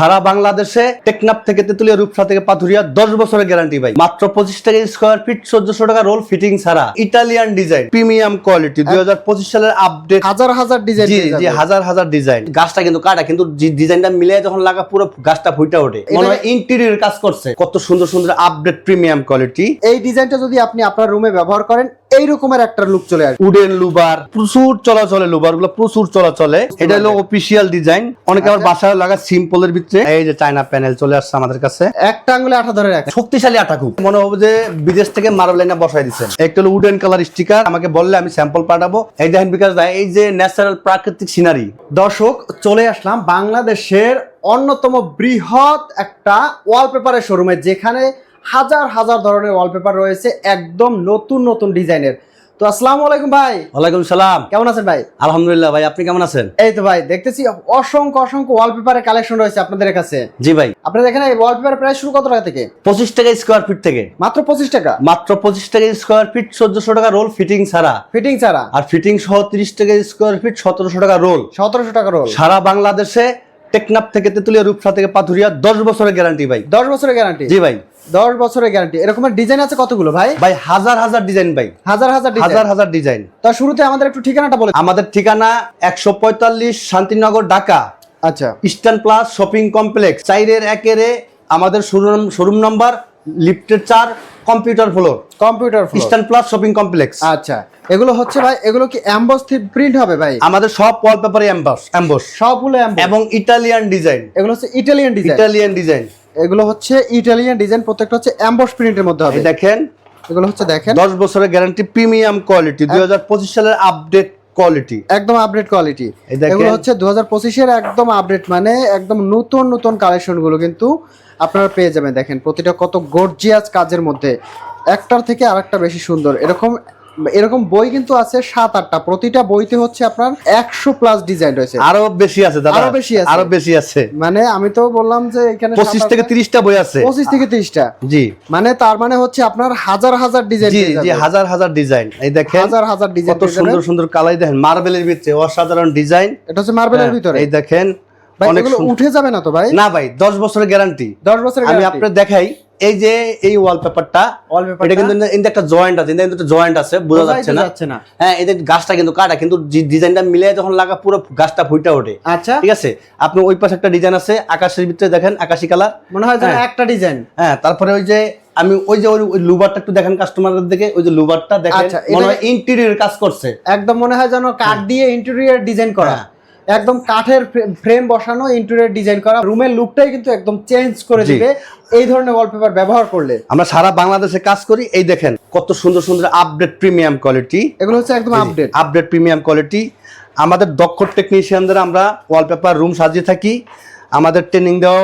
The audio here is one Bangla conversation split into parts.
সারা বাংলাদেশে টেকনাফ থেকে তেতুলিয়া রূপসা থেকে পাথুরিয়া দশ বছরের গ্যারান্টি ভাই। মাত্র পঁচিশ টাকা স্কোয়ার ফিট চোদ্দশো টাকা রোল ফিটিং ছাড়া। ইটালিয়ান ডিজাইন প্রিমিয়াম কোয়ালিটি দুই হাজার পঁচিশ সালের আপডেট হাজার হাজার ডিজাইন জি জি হাজার হাজার ডিজাইন গাছটা কিন্তু কাটা কিন্তু ডিজাইনটা মিলে যখন লাগা পুরো গাছটা ফুইটা ওঠে। মনে হয় ইন্টেরিয়র কাজ করছে। কত সুন্দর সুন্দর আপডেট প্রিমিয়াম কোয়ালিটি এই ডিজাইনটা যদি আপনি আপনার রুমে ব্যবহার করেন এই রকমের একটা লুক চলে আসে উডেন লুবার প্রচুর চলাচলে লুবারগুলো প্রচুর চলাচলে। এটা হলো অফিসিয়াল ডিজাইন অনেকে আবার বাসায় লাগা সিম্পল এর ভিতরে। এই যে চায়না প্যানেল চলে আসছে আমাদের কাছে। একটা আঙ্গুলে আঠা ধরে রাখে শক্তিশালী আটা খুব। মনে হবে যে বিদেশ থেকে মার্বেল লাইনা বসাই দিচ্ছেন একটা হলো উডেন কালার স্টিকার আমাকে বললে আমি স্যাম্পল পাঠাবো। এই দেখেন বিকাশ দা এই যে ন্যাচারাল প্রাকৃতিক সিনারি দর্শক চলে আসলাম বাংলাদেশের অন্যতম বৃহৎ একটা ওয়ালপেপারের শোরুমে যেখানে হাজার হাজার ধরনের ওয়ালপেপার রয়েছে একদম নতুন নতুন ডিজাইনের। তো আসসালামু আলাইকুম ভাই। ওয়ালাইকুম সালাম। কেমন আছেন ভাই? আলহামদুলিল্লাহ ভাই আপনি কেমন আছেন? এই তো ভাই দেখতেছি অসংখ্য অসংখ্য ওয়ালপেপারের কালেকশন রয়েছে আপনাদের কাছে। জি ভাই। আপনাদের এখানে ওয়ালপেপার প্রাইস শুরু কত টাকা থেকে? পঁচিশ টাকা স্কোয়ার ফিট থেকে। মাত্র পঁচিশ টাকা? মাত্র পঁচিশ টাকা স্কোয়ার ফিট চোদ্দশো টাকা রোল ফিটিং ছাড়া। ফিটিং ছাড়া? আর ফিটিং সহ তিরিশ টাকা স্কোয়ার ফিট সতেরোশো টাকা রোল সতেরোশো টাকা রোল সারা বাংলাদেশে টেকনাফ থেকে তেতুলিয়া রূপসা থেকে পাথুরিয়া দশ বছরের গ্যারান্টি ভাই। দশ বছরের গ্যারান্টি জি ভাই। দশ বছরের গ্যারান্টি এরকমের ডিজাইন আছে কতগুলো ভাই? ভাই হাজার হাজার ডিজাইন ভাই। হাজার হাজার হাজার হাজার ডিজাইন তা শুরুতে আমাদের একটু ঠিকানাটা বলে আমাদের ঠিকানা একশো পঁয়তাল্লিশ শান্তিনগর ঢাকা। আচ্ছা। ইস্টার্ন প্লাস শপিং কমপ্লেক্স চাইরের একেরে আমাদের শোরুম শোরুম নাম্বার লিফটের চার computer floor computer Eastern plus shopping complex আচ্ছা এগুলো হচ্ছে ভাই এগুলো কি অ্যাম্বস প্রিন্ট হবে ভাই? আমাদের সব ওয়ালপেপারে অ্যাম্বাস অ্যাম্বস সবগুলো অ্যাম্বস এবং ইটালিয়ান ডিজাইন এগুলো হচ্ছে ইটালিয়ান ডিজাইন ইটালিয়ান ডিজাইন এগুলো হচ্ছে ইটালিয়ান ডিজাইন প্রত্যেকটা হচ্ছে অ্যাম্বস প্রিন্টের মধ্যে হবে। দেখেন। এগুলো হচ্ছে দেখেন। দশ বছরের গ্যারান্টি প্রিমিয়াম কোয়ালিটি দুই হাজার পঁচিশ সালের আপডেট কোয়ালিটি একদম আপডেট কোয়ালিটি এগুলো হচ্ছে দু হাজার পঁচিশের একদম আপডেট মানে একদম নতুন নতুন কালেকশনগুলো কিন্তু আপনারা পেয়ে যাবেন। দেখেন প্রতিটা কত গর্জিয়াস কাজের মধ্যে। একটার থেকে আরেকটা বেশি সুন্দর। এরকম এরকম বই কিন্তু আছে সাত আটটা। প্রতিটা বইতে হচ্ছে আপনার একশো প্লাস ডিজাইন রয়েছে। আরও বেশি আছে দাদা। আরও বেশি আছে। আরও বেশি আছে। মানে আমি তো বললাম যে এখানে পঁচিশ থেকে তিরিশটা বই আছে। পঁচিশ থেকে তিরিশটা। জি। মানে তার মানে হচ্ছে আপনার হাজার হাজার ডিজাইন জি জি হাজার হাজার ডিজাইন এই দেখেন হাজার হাজার ডিজাইন কত সুন্দর সুন্দর কালাই দেখেন। মার্বেলের ভিতরে অসাধারণ ডিজাইন এটা হচ্ছে মার্বেলের ভিতরে। এই দেখেন অনেক উঠে যাবে না তো ভাই? না ভাই দশ বছরের গ্যারান্টি দশ বছরের আমি আপনার দেখাই এই যে এই ওয়ালপেপারটা এটা কিন্তু কিন্তু একটা জয়েন্ট আছে কিন্তু একটা জয়েন্ট আছে বোঝা যাচ্ছে না। হ্যাঁ যে গাছটা কিন্তু কাটা কিন্তু ডিজাইনটা মিলে যখন লাগা পুরো গাছটা ফুইটা ওঠে। আচ্ছা। ঠিক আছে? আপনি ওই পাশে একটা ডিজাইন আছে আকাশের ভিতরে দেখেন আকাশি কালার মনে হয় যেন হ্যাঁ। একটা ডিজাইন হ্যাঁ তারপরে ওই যে আমি ওই যে ওই- লুবারটা একটু দেখেন কাস্টমারদের দিকে ওই যে লুবারটা দেখেন আচ্ছা, মনে হয় ইন্টেরিয়র কাজ করছে। একদম মনে হয় যেন কাঠ দিয়ে ইন্টেরিয়র ডিজাইন করা। হ্যাঁ। একদম কাঠের ফ্রেম বসানো ইন্টেরিয়র ডিজাইন করা। রুমের লুকটাই কিন্তু একদম চেঞ্জ করে দিবে এই ধরনের ওয়ালপেপার ব্যবহার করলে। আমরা সারা বাংলাদেশে কাজ করি এই দেখেন কত সুন্দর সুন্দর আপডেট প্রিমিয়াম কোয়ালিটি এগুলো হচ্ছে একদম আপডেট আপডেট প্রিমিয়াম কোয়ালিটি আমাদের দক্ষ টেকনিশিয়ানদের আমরা ওয়ালপেপার রুম সাজিয়ে থাকি। আমাদের ট্রেনিং দেওয়া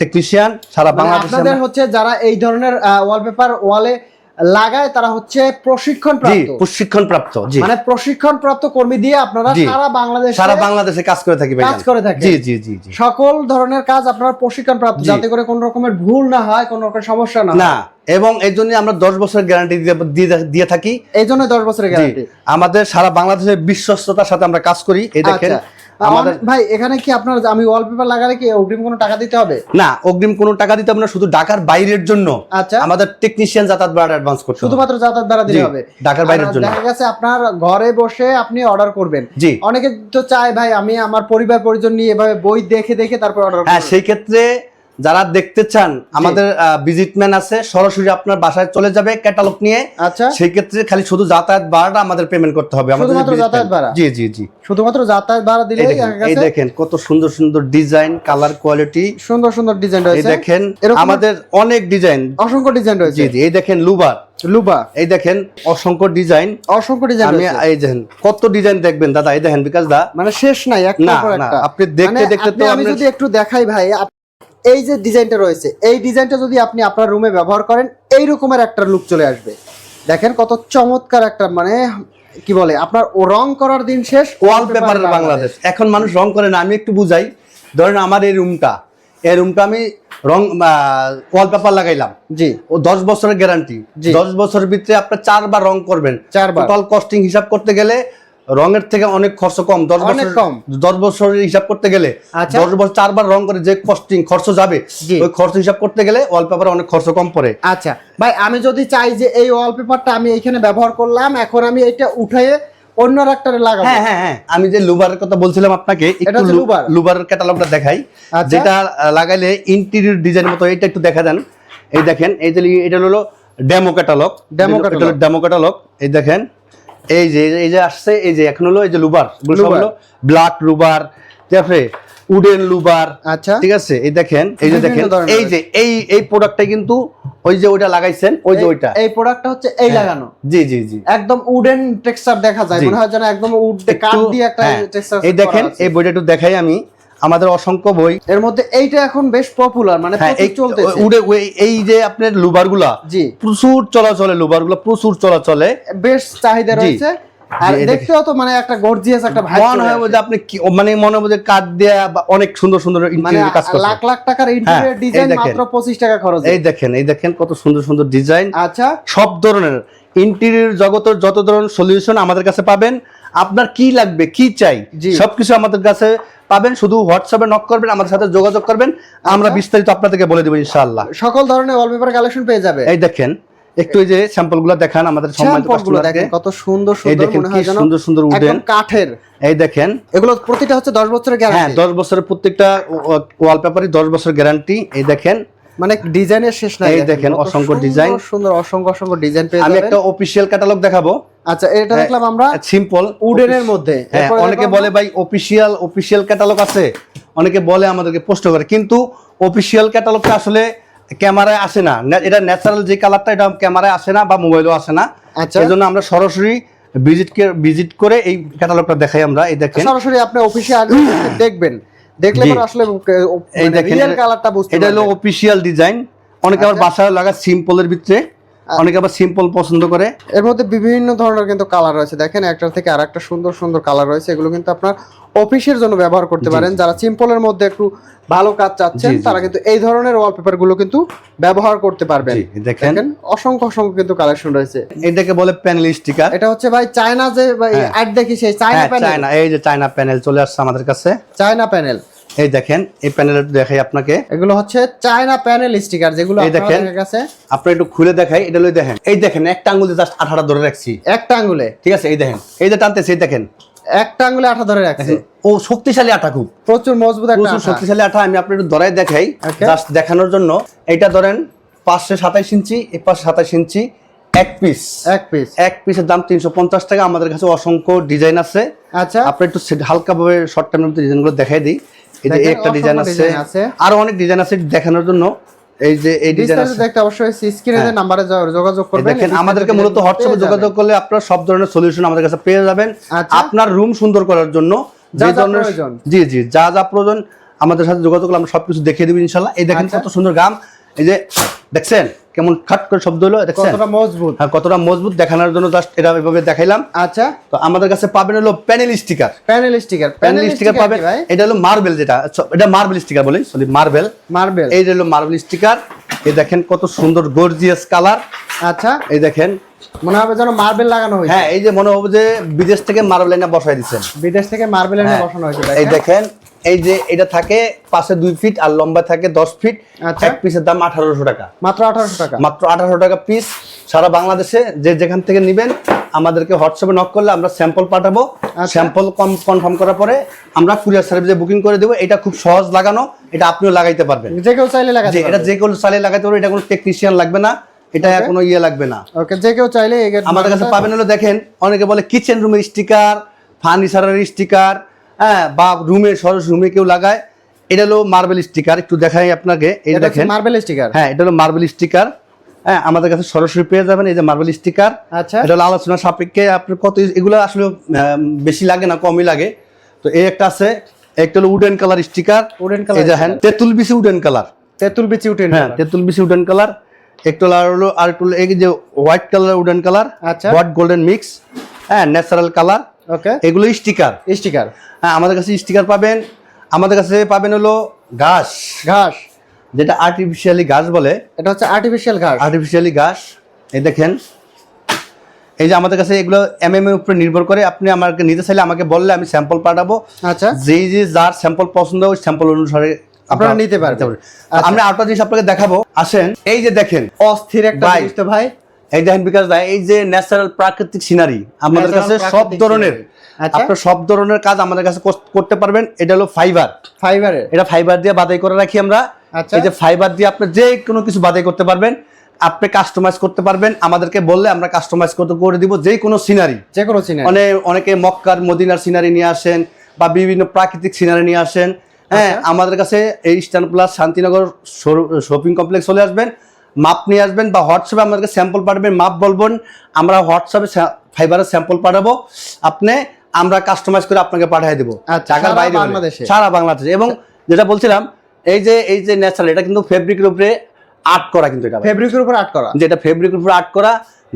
টেকনিশিয়ান সারা বাংলাদেশে মানে আপনাদের হচ্ছে যারা এই ধরনের ওয়ালপেপার ওয়ালে লাগায় তারা হচ্ছে প্রশিক্ষণ প্রাপ্ত প্রশিক্ষণ প্রাপ্ত মানে প্রশিক্ষণ প্রাপ্ত কর্মী দিয়ে আপনারা সারা বাংলাদেশে সারা বাংলাদেশে কাজ করে থাকি কাজ করে থাকেন। জি জি জি সকল ধরনের কাজ আপনারা প্রশিক্ষণ প্রাপ্ত যাতে করে কোনো রকমের ভুল না হয় কোনো রকমের সমস্যা না না এবং এই জন্য আমরা দশ বছরের গ্যারান্টি দিয়ে থাকি এই জন্য দশ বছরের গ্যারান্টি আমাদের সারা বাংলাদেশের বিশ্বস্ততার সাথে আমরা কাজ করি এই দেখেন। আচ্ছা। ভাই এখানে কি আপনার আমি ওয়ালপেপার লাগালে কি অগ্রিম কোনো টাকা দিতে হবে? না অগ্রিম কোনো টাকা দিতে হবে না শুধু ঢাকার বাইরের জন্য। আচ্ছা। আমাদের টেকনিশিয়ান যাতায়াত ভাড়া অ্যাডভান্স করতে শুধুমাত্র যাতায়াত ভাড়া দিতে হবে। ঢাকার বাইরের জন্য। দেখা গেছে আপনার ঘরে বসে আপনি অর্ডার করবেন। জি। অনেকে তো চায় ভাই আমি আমার পরিবার পরিজন নিয়ে এভাবে বই দেখে দেখে তারপর অর্ডার হ্যাঁ সেই ক্ষেত্রে যারা দেখতে চান আমাদের ভিজিটম্যান আছে সরাসরি আপনার বাসায় চলে যাবে ক্যাটালগ নিয়ে। আচ্ছা। সেই ক্ষেত্রে খালি শুধু যাতায়াত ভাড়াটা আমাদের পেমেন্ট করতে হবে আমাদের শুধুমাত্র যাতায়াত ভাড়া? জি জি জি। শুধুমাত্র যাতায়াত ভাড়া দিলে এই দেখেন কত সুন্দর সুন্দর ডিজাইন কালার কোয়ালিটি সুন্দর সুন্দর ডিজাইন রয়েছে। এই দেখেন আমাদের অনেক ডিজাইন অসংখ্য ডিজাইন রয়েছে। জি জি এই দেখেন লুবার লুবা। এই দেখেন অসংখ্য ডিজাইন অসংখ্য ডিজাইন আমি এই দেখেন কত ডিজাইন দেখবেন দাদা এই দেখেন বিকাশ দা মানে শেষ নাই একটা পর একটা। আপনি দেখতে মানে দেখতে তো আমি যদি একটু দেখাই ভাই এই যে ডিজাইনটা রয়েছে এই ডিজাইনটা যদি আপনি আপনার রুমে ব্যবহার করেন এই রকমের একটা লুক চলে আসবে। দেখেন কত চমৎকার একটা মানে কি বলে আপনার ও রং করার দিন শেষ ওয়ালপেপার বাংলাদেশ। এখন মানুষ রং করে না আমি একটু বুঝাই। ধরেন আমার এই রুমটা এই রুমটা আমি রং ওয়ালপেপার লাগাইলাম। জি। ও দশ বছরের গ্যারান্টি। দশ বছরের ভিতরে আপনার চারবার রং করবেন। চারবার। টোটাল কস্টিং হিসাব করতে গেলে রঙের থেকে অনেক খরচ কম দশ বছর কম। দশ বছরের হিসাব করতে গেলে আচ্ছা। দশ বছর চারবার রং করে যে কস্টিং খরচ যাবে ওই খরচ হিসাব করতে গেলে ওয়ালপেপারে অনেক খরচ কম পড়ে আচ্ছা ভাই আমি যদি চাই যে এই ওয়ালপেপারটা আমি এখানে ব্যবহার করলাম এখন আমি এটা উঠায়ে অন্য রাক্টারে লাগাবো হ্যাঁ হ্যাঁ হ্যাঁ আমি যে লুবারের কথা বলছিলাম আপনাকে এটা একটু লুবার। লুবারের ক্যাটালগটা দেখাই আচ্ছা। যেটা লাগাইলে ইন্টেরিয়র ডিজাইন মতো এটা একটু দেখা দেন এই দেখেন এই যে এটা হলো demo catalogue Demo catalog। Demo catalogue এই দেখেন এই যে এই যে আসছে এই যে এখন হলো এই যে লুবার। হলো ব্ল্যাক লুবার তারপরে উডেন লুবার আচ্ছা। ঠিক আছে? এই দেখেন এই যে দেখেন এই যে এই এই প্রোডাক্টটা কিন্তু ওই যে ওইটা লাগাইছেন ওই যে ওইটা। এই প্রোডাক্টটা হচ্ছে এই হ্যাঁ। লাগানো। জি জি জি। একদম উডেন টেক্সচার দেখা যায়। মনে হয় যেন একদম উড কাঠ দিয়ে একটা হ্যাঁ, টেক্সচার এই দেখেন এই বইটা একটু দেখাই আমি। আমাদের অসংখ্য বই। এর মধ্যে এইটা এখন বেশ পপুলার মানে হ্যাঁ উড়ে এই যে আপনার লুবারগুলা জি। প্রচুর চলাচলে লুবারগুলা প্রচুর চলাচলে। বেশ চাহিদা রয়েছে। আর দেখতেও তো মানে একটা গর্জিয়াস একটা ভাই মনে হয় যে আপনি মানে মনে হবে যে কাঠ দেয়া বা অনেক সুন্দর সুন্দর মানে ইন্টেরিয়র কাজ করছে। লাখ লাখ টাকার ইন্টেরিয়র হ্যাঁ, ডিজাইন মাত্র পঁচিশ টাকা খরচ। এই দেখেন এই দেখেন কত সুন্দর সুন্দর ডিজাইন আচ্ছা। সব ধরনের ইন্টেরিয়র জগতের যত ধরনের সলিউশন আমাদের কাছে পাবেন। আপনার কি লাগবে কি চাই। সবকিছু আমাদের কাছে পাবেন। শুধু হোয়াটসঅ্যাপে নক করবেন আমাদের সাথে যোগাযোগ করবেন। আমরা আচ্ছা। বিস্তারিত আপনাদেরকে বলে দেবো ইনশাআল্লাহ। সকল ধরনের ওয়ালপেপার কালেকশন পেয়ে যাবে। এই দেখেন একটু এই যে স্যাম্পলগুলো দেখান আমাদের দেখেন কত সুন্দর সুন্দর মনে হয় সুন্দর সুন্দর উডেন কাঠের। এই দেখেন। এগুলো প্রতিটা হচ্ছে দশ বছরের হ্যাঁ গ্যারান্টি দশ বছরের প্রত্যেকটা ওয়ালপেপারই দশ বছর গ্যারান্টি এই দেখেন মানে ডিজাইনের শেষ নাই দেখেন, অসংখ্য ডিজাইন। সুন্দর অসংখ্য অসংখ্য ডিজাইন পেয়ে আমি একটা অফিসিয়াল ক্যাটালগ দেখাবো। আচ্ছা এটা দেখলাম আমরা সিম্পল মধ্যে। হ্যাঁ অনেকে বলে ভাই অফিসিয়াল অফিসিয়াল ক্যাটালগ আছে। অনেকে বলে আমাদেরকে প্রশ্ন করে। কিন্তু অফিসিয়াল ক্যাটালগটা আসলে ক্যামেরায় আসে না। এটা ন্যাচারাল যে কালারটা এটা ক্যামেরায় আসে না বা মোবাইলও আসে না। আচ্ছা। এই জন্য আমরা সরাসরি ভিজিট ভিজিট করে এই ক্যাটালগটা দেখাই আমরা। এই দেখেন। সরাসরি আপনি অফিসে আগে দেখবেন। দেখলে আসলে এই দেখেন এটা- কালারটা বুঝতে এটা হলো অফিসিয়াল ডিজাইন অনেকে আবার আচ্ছা। বাসায় লাগা সিম্পলের ভিতরে। অনেকে আবার সিম্পল পছন্দ করে। এর মধ্যে বিভিন্ন ধরনের কিন্তু কালার রয়েছে। দেখেন একটা থেকে আরেকটা সুন্দর সুন্দর কালার রয়েছে। এগুলো কিন্তু আপনার অফিসের জন্য ব্যবহার করতে পারেন। যারা সিম্পলের মধ্যে একটু ভালো কাজ চাচ্ছেন তারা কিন্তু এই ধরনের ওয়ালপেপারগুলো কিন্তু ব্যবহার করতে পারবেন। দেখেন। অসংখ্য অসংখ্য কিন্তু কালেকশন রয়েছে। এটাকে বলে প্যানেল স্টিকার এটা হচ্ছে ভাই চায়না যে হ্যাঁ। অ্যাড দেখি সেই চায়না হ্যাঁ প্যানেল চায়না এই যে চায়না প্যানেল চলে আসছে আমাদের কাছে। চায়না প্যানেল এই দেখেন এই প্যানেল দেখাই আপনাকে। এগুলো হচ্ছে চায়না প্যানেল স্টিকার যেগুলো এই দেখেন। দেখা গেছে আপনি একটু খুলে দেখাই এটা লই দেখেন। এই দেখেন একটা আঙ্গুল জাস্ট আঠাটা ধরে রাখছি। একটা আঙ্গুলে ঠিক আছে এই দেখেন এই যে টানতেছে এই দেখেন। একটা আঙ্গুলে আঠা ধরে রাখছে। ও শক্তিশালী আঠা খুব। প্রচুর মজবুত একটা প্রচুর শক্তিশালী আঠা আমি আপনার একটু ধরাই দেখাই জাস্ট দেখানোর জন্য। এইটা ধরেন পাঁচশো সাতাইশ ইঞ্চি এই পাঁচশো সাতাইশ ইঞ্চি এক পিস এক পিস এক পিসের দাম তিনশো পঞ্চাশ টাকা। আমাদের কাছে অসংখ্য ডিজাইন আছে। আচ্ছা। আপনি একটু হালকা ভাবে শর্ট টাইমের মধ্যে ডিজাইনগুলো দেখাই দিই। এই যে একটা ডিজাইন আছে। আরও অনেক ডিজাইন আছে দেখানোর জন্য। এই যে এই ডিজাইন দেখতে অবশ্যই স্ক্রিনে যে নাম্বারে যোগাযোগ করবেন দেখেন আমাদেরকে মূলত হোয়াটসঅ্যাপে যোগাযোগ করলে আপনারা সব ধরনের সলিউশন আমাদের কাছে পেয়ে যাবেন। আচ্ছা। আপনার রুম সুন্দর করার জন্য যা ধরনের। জি জি যা যা প্রয়োজন আমাদের সাথে যোগাযোগ করলে আমরা সবকিছু দেখিয়ে দেবো ইনশাল্লাহ। এই দেখেন আচ্ছা। কত সুন্দর গাম। এই যে দেখছেন? কেমন খাট করে শব্দ হলো? দেখছেন? কতটা মজবুত। হ্যাঁ কতটা মজবুত দেখানোর জন্য জাস্ট এটা এভাবে দেখাইলাম। আচ্ছা। তো আমাদের কাছে পাবেন হলো panel sticker panel sticker panel sticker পাবেন? এটা হলো মার্বেল যেটা। এটা মার্বেল স্টিকার বলি সরি মার্বেল মার্বেল এই যে হলো মার্বেল স্টিকার এই দেখেন কত সুন্দর গর্জিয়াস কালার আচ্ছা। এই দেখেন। মনে হবে যেন মার্বেল লাগানো হয়েছে। হ্যাঁ এই যে মনে হবে যে বিদেশ থেকে মার্বেল এনে বসাই দিচ্ছেন। বিদেশ থেকে মার্বেল এনে হ্যাঁ। বসানো হয়েছে এই দেখেন। এই যে এটা থাকে পাশে দুই ফিট আর লম্বা থাকে দশ ফিট আচ্ছা। এক পিসের দাম আঠারোশো টাকা। মাত্র আঠারোশো টাকা? মাত্র আঠারোশো টাকা পিস সারা বাংলাদেশে যে যেখান থেকে নেবেন আমাদেরকে হোয়াটসঅ্যাপে নক করলে আমরা স্যাম্পল পাঠাবো। আচ্ছা। স্যাম্পল কনফার্ম করার পরে আমরা কুরিয়ার সার্ভিসে বুকিং করে দেবো। এটা খুব সহজ লাগানো এটা আপনিও লাগাইতে পারবেন। যে কেউ চাইলে লাগাতে এটা যে কোনো চালিয়ে লাগাইতে পারবে এটা কোনো টেকনিশিয়ান লাগবে না। এটা কোনো ইয়ে লাগবে না। ওকে যে কেউ চাইলে আমাদের কাছে পাবেন হলো দেখেন অনেকে বলে কিচেন রুমের স্টিকার ফার্নিচারের স্টিকার হ্যাঁ বা রুমে সরস রুমে কেউ লাগায় এটা হলো মার্বেল স্টিকার একটু দেখাই আপনাকে এই এটা দেখেন। মার্বেল স্টিকার হ্যাঁ এটা হলো মার্বেল স্টিকার হ্যাঁ আমাদের কাছে সরাসরি পেয়ে যাবেন এই যে মার্বেল স্টিকার আচ্ছা। এটা হলো আলোচনা সাপেক্ষে আপনার কত এগুলো আসলে বেশি লাগে না কমই লাগে। তো এই একটা আছে একটা হলো wooden colour sticker wooden colour এই দেখেন তেঁতুল বিসি উডেন কালার তেঁতুল বিচি উডেন হ্যাঁ তেঁতুল বিসি উডেন কালার একটু হলো আর একটু হলো এই যে হোয়াইট কালার উডেন কালার আচ্ছা। হোয়াইট গোল্ডেন মিক্স হ্যাঁ ন্যাচারাল কালার ওকে এগুলো স্টিকার স্টিকার হ্যাঁ আমাদের কাছে স্টিকার পাবেন। আমাদের কাছে পাবেন হলো ঘাস। ঘাস। যেটা আর্টিফিশিয়ালি ঘাস বলে। এটা হচ্ছে আর্টিফিশিয়াল ঘাস। আর্টিফিশিয়ালি ঘাস। এই দেখেন। এই যে আমাদের কাছে এগুলো এম এম এর উপরে নির্ভর করে। আপনি আমাকে নিতে চাইলে আমাকে বললে আমি স্যাম্পল পাঠাবো। আচ্ছা। যেই যে যার স্যাম্পল পছন্দ ওই স্যাম্পল অনুসারে আপনারা নিতে পারেন আচ্ছা। আমরা আরেকটা জিনিস আপনাকে দেখাবো। আসেন। এই যে দেখেন। অস্থির একটা জিনিস তো ভাই। এই দেখেন বিকাশ ভাই এই যে ন্যাচারাল প্রাকৃতিক সিনারি আমাদের কাছে সব ধরনের আচ্ছা। আপনার সব ধরনের কাজ আমাদের কাছে করতে পারবেন। এটা হলো ফাইবার এটা ফাইবার দিয়ে বাদাই করে রাখি আমরা। আচ্ছা। এই যে ফাইবার দিয়ে আপনি যে কোনো কিছু বাদাই করতে পারবেন আপনি কাস্টমাইজ করতে পারবেন। আমাদেরকে বললে আমরা কাস্টমাইজ করতে করে দিব যে কোনো সিনারি যে কোনো সিনারি অনেক অনেকে মক্কার মদিনার সিনারি নিয়ে আসেন বা বিভিন্ন প্রাকৃতিক সিনারি নিয়ে আসেন। হ্যাঁ আচ্ছা। আমাদের কাছে এই stand plus Shantinagar shopping complex চলে আসবেন। মাপ নিয়ে আসবেন বা হোয়াটসঅ্যাপে আমাদেরকে স্যাম্পল পাঠাবেন মাপ বলবেন আমরা হোয়াটসঅ্যাপে ফাইবারের স্যাম্পল পাঠাবো আপনি আমরা কাস্টমাইজ করে আপনাকে পাঠিয়ে দেবো। আচ্ছা, সারা বাইরে বাংলাদেশে? সারা বাংলাদেশে। এবং যেটা বলছিলাম এই যে এই যে ন্যাচারাল এটা কিন্তু ফেব্রিকের উপরে আর্ট করা কিন্তু এটা। ফেব্রিকের উপর আর্ট করা? যেটা ফেব্রিকের উপর আর্ট করা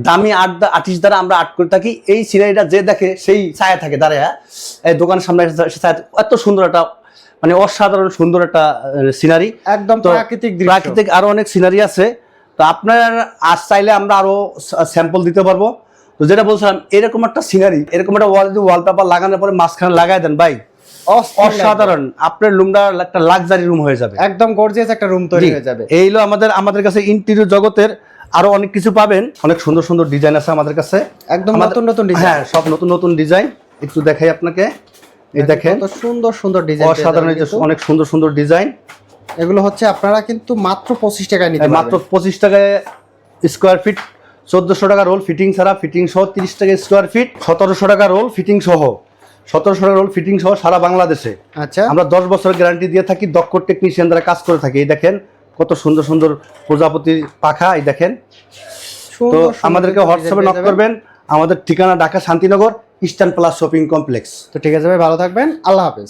দামি আর্ট আর্টিস্ট দ্বারা আমরা আর্ট করে থাকি। এই সিনারিটা যে দেখে সেই ছায়া থাকে দাঁড়ায় এই দোকানের সামনে। এত সুন্দর একটা মানে অসাধারণ সুন্দর একটা সিনারি একদম প্রাকৃতিক প্রাকৃতিক আরও অনেক সিনারি আছে। তো আপনার আজ চাইলে আমরা আরও স্যাম্পল দিতে পারব। তো যেটা বলছিলাম এরকম একটা সিনারি এরকম একটা ওয়াল যদি ওয়ালপেপার লাগানোর পরে মাঝখানে লাগাই দেন ভাই অসাধারণ। আপনার রুমটা একটা লাক্সারি রুম হয়ে যাবে। একদম গর্জিয়াস একটা রুম তৈরি হয়ে যাবে। এই হলো আমাদের আমাদের কাছে ইন্টেরিয়র জগতের আরও অনেক কিছু পাবেন। অনেক সুন্দর সুন্দর ডিজাইন আছে আমাদের কাছে। একদম নতুন নতুন ডিজাইন হ্যাঁ সব নতুন নতুন ডিজাইন একটু দেখাই আপনাকে। এই দেখেন সুন্দর সুন্দর ডিজাইন অসাধারণ এই যে অনেক সুন্দর সুন্দর ডিজাইন এগুলো হচ্ছে আপনারা কিন্তু মাত্র পঁচিশ টাকায় নিতে মাত্র পঁচিশ টাকায় স্কোয়ার ফিট চোদ্দশো টাকা রোল ফিটিং ছাড়া ফিটিং সহ তিরিশ টাকা স্কোয়ার ফিট সতেরোশো টাকা রোল ফিটিং সহ। সতেরোশো টাকা রোল ফিটিং সহ সারা বাংলাদেশে। আচ্ছা। আমরা দশ বছরের গ্যারান্টি দিয়ে থাকি দক্ষ টেকনিশিয়ান দ্বারা কাজ করে থাকি। এই দেখেন কত সুন্দর সুন্দর প্রজাপতির পাখা এই দেখেন। তো আমাদেরকে হোয়াটসঅ্যাপে নক করবেন। আমাদের ঠিকানা Dhaka Shantinagar eastern plus shopping complex তো ঠিক আছে ভাই ভালো থাকবেন। আল্লাহ হাফেজ।